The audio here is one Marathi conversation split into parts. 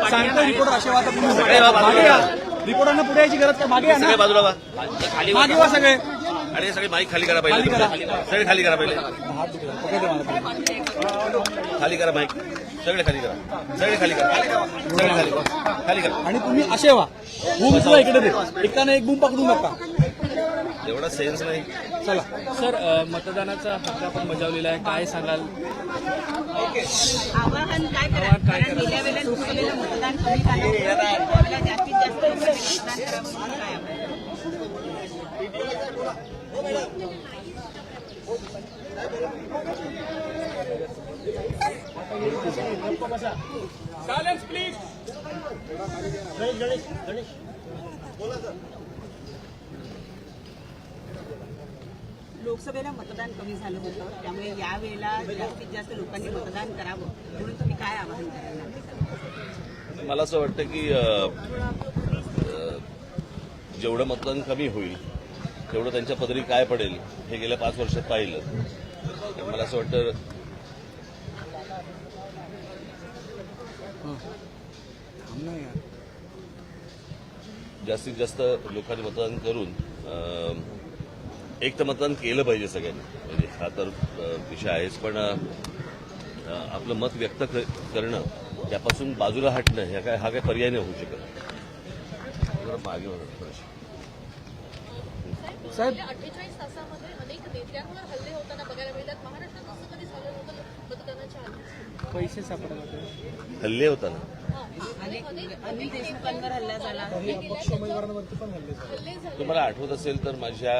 सांगतो रिपोर्टर असे वाटत वा- रिपोर्टरना पुढे यायची गरज काय मागे या सगळे बाजूला वा खाली वा. मागे वा सगळे. आणि हे सगळे माईक खाली करा पहिले. खाली करा. सगळे खाली करा पहिले. पहिले. खाली करा माईक सगळे खाली करा. सगळे खाली करा. सगळे खाली करा. खाली करा. आणि तुम्ही असे व्हा. बूम सुद्धा इकडे दे. एकाने एक बूम पकडू नका. एवढा सेन्स नाही. चला. सर अ, मतदानाचा हक्क आपण बजावलेला आहे. काय सांगाल? आवाहन काय करा कारण गेल्या वेळेला चुकलेलं मतदान प्लीज झालं होतं. त्यावेळेला मतदान लोकसभेला मतदान कमी झालं होतं त्यामुळे यावेळेला जास्तीत जास्त लोकांनी मतदान करावं म्हणून तुम्ही काय आवाहन कराल मला असं वाटतं की जेवढं मतदान कमी होईल तेवढं त्यांच्या पदरी काय पडेल हे गेल्या पाच वर्षात पाहिलं. मला असं वाटतं जास्तीत जास्त लोकांनी मतदान करून एक तर मतदान केलं पाहिजे सगळ्यांनी. म्हणजे हा तर विषय आहेच पण आपलं मत व्यक्त करणं त्यापासून बाजूला हटणं ह्या काय हा काय पर्याय नाही होऊ शकत. मागे. साहेब. अठ्ठेचाळीस तासामध्ये अनेक नेत्यांवर हल्ले होताना बघायला मिळतात. महाराष्ट्रात असं कधी झालं नव्हतं मतदानाच्या आधी पैसे हल्ले होता ना अनेक अनेक देशमुखांवर हल्ला झाला. हल्ले झाले. तुम्हाला आठवत असेल तर माझ्या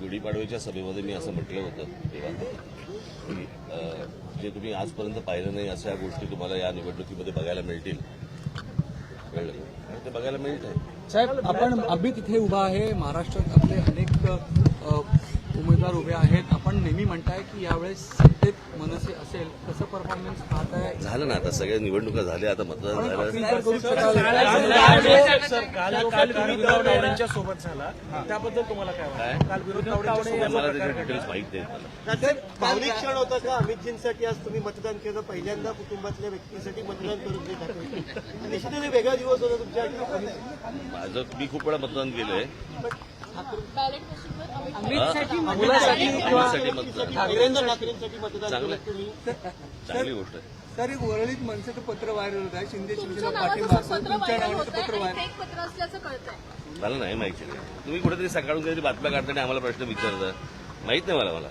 गुढीपाडव्याच्या सभेमध्ये मी असं म्हटलं होतं तेव्हा. जे तुम्ही आजपर्यंत पाहिलं नाही अशा गोष्टी तुम्हाला या निवडणुकीमध्ये बघायला मिळतील. आणि ते बघायला मिळत आहे. साहेब आपण अभि तिथे उभा आहे. महाराष्ट्रात आपले अनेक उमेदवार उभे आहेत. आपण नेहमी म्हणताय की यावेळेस सत्तेत मनसे असेल कसं परफॉर्मन्स पाहताय? झालं ना आता सगळ्या निवडणुका झाल्या आता मतदान झालं. सोबत झाला. त्याबद्दल तुम्हाला काय काल विरोध मला त्याचे डिटेल्स माहीत क्षण होता का? अमितजींसाठी आज तुम्ही मतदान केलं. पहिल्यांदा कुटुंबातल्या व्यक्तीसाठी मतदान करून देत निश्चितच वेगळा दिवस होता तुमच्यासाठी माझं मी खूप वेळा मतदान केलंय. बॅलेट अमित मुलासाठी मुलासाठी मतदान. ठाकरेंना ठाकरेंसाठी मतदान चांगलं. केलं आहे. तुम्ही? चांगली गोष्ट आहे. तर एक वरळीत मनसेचं पत्र व्हायरल होत आहे शिंदे तुमच्या शिवसेना नावाचं पाठिंबा पत्र तुमच्या व्हायरल नावाचं होत पत्र आहे व्हायरल फेक पत्र असल्याचं कळतंय. मला नाही माहिती तुम्ही कुठेतरी सकाळून काहीतरी बातम्या काढताना आम्हाला प्रश्न विचारता माहीत नाही मला मला.